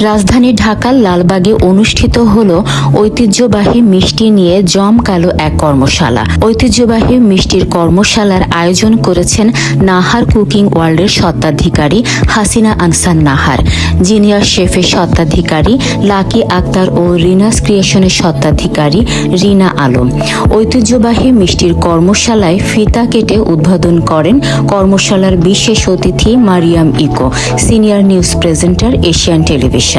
রাজধানী ঢাকার লালবাগে অনুষ্ঠিত হল ঐতিহ্যবাহী মিষ্টি নিয়ে জমকালো এক কর্মশালা। ঐতিহ্যবাহী মিষ্টির কর্মশালার আয়োজন করেছেন নাহার কুকিং ওয়ার্ল্ডের স্বত্বাধিকারী হাসিনা আনসার নাহার। জিনিয়ার শেফের স্বত্বাধিকারী লাকি আক্তার ও রিনাস ক্রিয়েশনের স্বত্বাধিকারী রিনা আলম। ঐতিহ্যবাহী মিষ্টির কর্মশালায় ফিতা কেটে উদ্বোধন করেন কর্মশালার বিশেষ অতিথি Mariam Eko, senior news presenter Asian Television.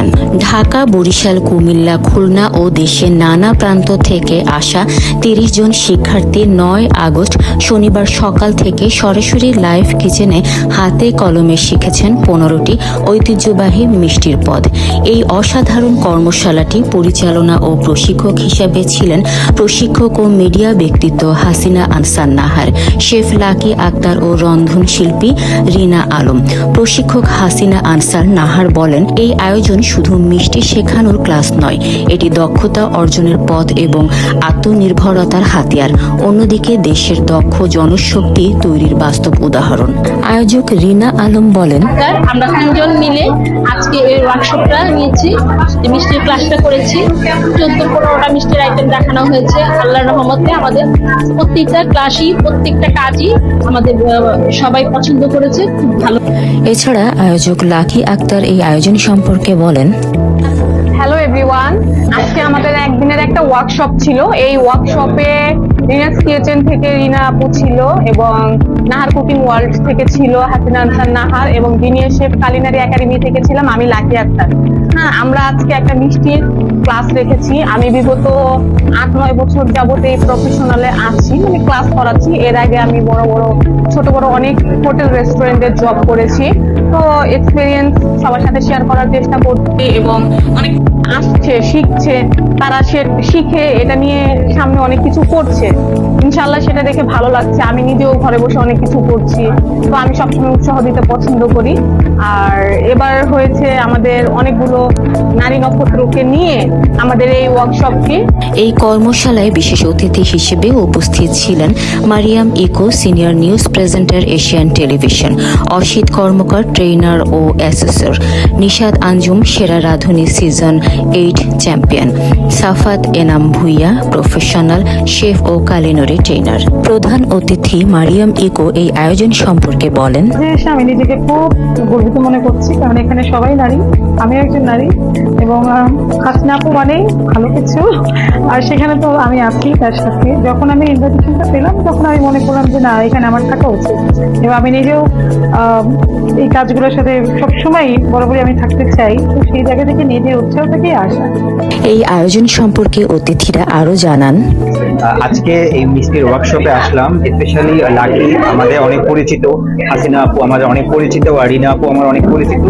Dhaka, Barishal, Cumilla, Khulna ও দেশের নানা প্রান্ত থেকে আসা তিরিশ জন শিক্ষার্থী নয় আগস্ট, শনিবার সকাল থেকে সরাসরি লাইভ কিচেনে হাতে কলমে শিখেছেন পনেরোটি ঐতিহ্যবাহী মিষ্টির পদ। এই অসাধারণ কর্মশালাটি পরিচালনা ও প্রশিক্ষক হিসাবে ছিলেন প্রশিক্ষক ও মিডিয়া ব্যক্তিত্ব হাসিনা আনসার নাহার, শেফ লাকি আক্তার ও রন্ধন শিল্পী রিনা আলম। প্রশিক্ষক হাসিনা আনসার নাহার বলেন, এই আয়োজন শুধু মিষ্টি শেখানোর ক্লাস নয় এটি দক্ষতা অর্জনের পথ এবং আত্মনির্ভরতার হাতিয়ার। অন্যদিকে দেশের দক্ষ জনশক্তি তৈরির বাস্তব উদাহরণ। আয়োজক রিনা আলম বলেন আমরা তিনজন মিলে আজকে এই ওয়ার্কশপটা নিয়েছি। মিষ্টির ক্লাসটা করেছি। চোদ্দ পনেরোটা মিষ্টির আইটেম দেখানো হয়েছে আল্লাহ রহমতে আমাদের। প্রত্যেকটা ক্লাসই প্রত্যেকটা কাজই আমাদের সবাই পছন্দ করেছে। খুব ভালো এছাড়া আয়োজক লাকি আক্তার এই আয়োজন সম্পর্কে বলেন। হ্যালো এভরিওয়ান আজকে আমাদের একদিনের একটা ওয়ার্কশপ ছিল। এই ওয়ার্কশপে রিনাস কিচেন থেকে রিনা আপু ছিল এবং নাহার কুকিং ওয়ার্ল্ড থেকে ছিল হাসিনা আনসার নাহার এবং জিনিয়ার শেফ কালিনারি একাডেমি থেকে ছিলাম, আমি লাকি আক্তার। হ্যাঁ আমরা আজকে একটা মিষ্টির ক্লাস রেখেছি। আমি বিগত আট নয় বছর যাবত এই প্রফেশনালে আছি মানে ক্লাস করাচ্ছি। এর আগে আমি বড় বড়, ছোট বড় অনেক হোটেল রেস্টুরেন্টের জব করেছি। তো এক্সপিরিয়েন্স সবার সাথে শেয়ার করার চেষ্টা করছি এবং অনেক আসছে, শিখছে। তারা সে শিখে এটা নিয়ে সামনে অনেক কিছু করছে। ইনশাল্লাহ সেটা দেখে ভালো লাগছে। আমি নিজেও ঘরে বসে অনেক কিছু করছি। তো আমি সবসময় উৎসাহ দিতে পছন্দ করি। আর এবার হয়েছে আমাদের অনেকগুলো নারী নক্ষত্রকে নিয়ে আমাদের এই ওয়ার্কশপটি এই কর্মশালায় বিশেষ অতিথি হিসেবে উপস্থিত ছিলেন Mariam Eko senior news presenter Asian Television Asit Karmakar trainer ও assessor Nishad Anjum Sera Radhuni season eight champion Safat Enam Bhuiyan professional chef ও কালিনরি ট্রেনার প্রধান অতিথি মারিয়াম ইকো এই আয়োজন সম্পর্কে বলেন আমি নিজেকে খুব গর্বিত মনে করছি, কারণ এখানে সবাই নারী, আমি একজন নারী, এবং হাসিনা আপু মানেই ভালো কিছু। আর সেখানে তো আমি আছি তার সাথে। যখন আমি ইনভাইটেশনটা পেলাম, তখন আমি মনে করলাম যে না, এখানে আমার থাকা উচিত। এবং আমি নিজেও এই কাজগুলোর সাথে সবসময় বরাবরই আমি থাকতে চাই তো সেই জায়গা থেকে নিজের উৎসাহ থেকেই আসা। এই আয়োজন সম্পর্কে অতিথিরা আরও জানান। আজকে এই মিষ্টির ওয়ার্কশপে আসলাম স্পেশালি লাকি আমাদের অনেক পরিচিত হাসিনা আপু আমাদের অনেক পরিচিত আর রিনা আপু আমার অনেক পরিচিত।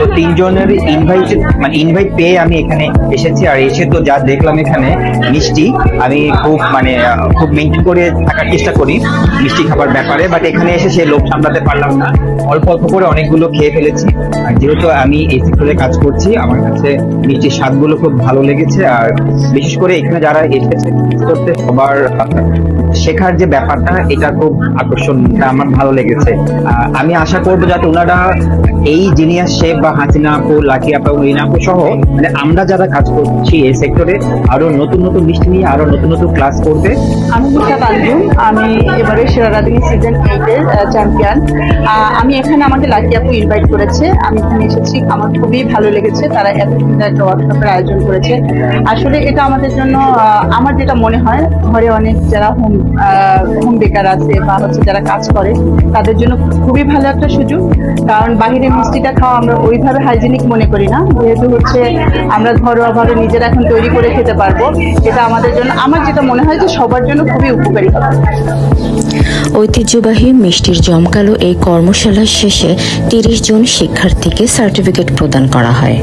তো তিনজনের ইনভাইট মানে ইনভাইট পেয়ে আমি এখানে এসেছি আর এসে তো যা দেখলাম এখানে মিষ্টি আমি খুব মানে খুব মেনটেন করে থাকার চেষ্টা করি মিষ্টি খাবার ব্যাপারে বাট এখানে এসে সে লোভ সামলাতে পারলাম না। অল্প অল্প করে অনেকগুলো খেয়ে ফেলেছি। আর যেহেতু আমি এই সেক্টরে কাজ করছি, আমার কাছে মিষ্টির স্বাদগুলো খুব ভালো লেগেছে। আর বিশেষ করে এখানে যারা এসেছে করতে সবার, শেখার যে ব্যাপারটা, এটা খুব আকর্ষণ আমার ভালো লেগেছে। আমি আশা করব যাতে ওনারা এই জিনিয়াস শেফ বা হাসিনা আপু লাকি আপু রিনা আপু সহ মানে আমরা যারা কাজ করছি এই সেক্টরে আরও নতুন নতুন মিষ্টি নিয়ে আরও নতুন নতুন ক্লাস করবে। আমি নিশা তানজুম আমি এবারে সেরারাদিনী সিজন এইটের চ্যাম্পিয়ন আমি এখানে আমাকে লাকি আপু ইনভাইট করেছে। আমি এখানে এসেছি। আমার খুবই ভালো লেগেছে। তারা এত সুন্দর একটা ওয়ার্কশপের আয়োজন করেছে। আসলে এটা আমাদের জন্য আমার যেটা মনে হয়, ঘরে অনেক যারা হোম হোম বেকার আছে বা হচ্ছে যারা কাজ করে, তাদের জন্য খুবই ভালো একটা সুযোগ। কারণ বাহিরে মিষ্টিটা খাওয়া আমরা ওইভাবে হাইজেনিক মনে করি না। যেহেতু হচ্ছে আমরা ঘরোয়াভাবে নিজেরা এখন তৈরি করে খেতে পারব। এটা আমাদের জন্য, আমার যেটা মনে হয় যে সবার জন্য খুবই উপকারী হবে। ঐতিহ্যবাহী মিষ্টির জমকালো এই কর্মশালা শেষে তিরিশ জন শিক্ষার্থীকে সার্টিফিকেট প্রদান করা হয়।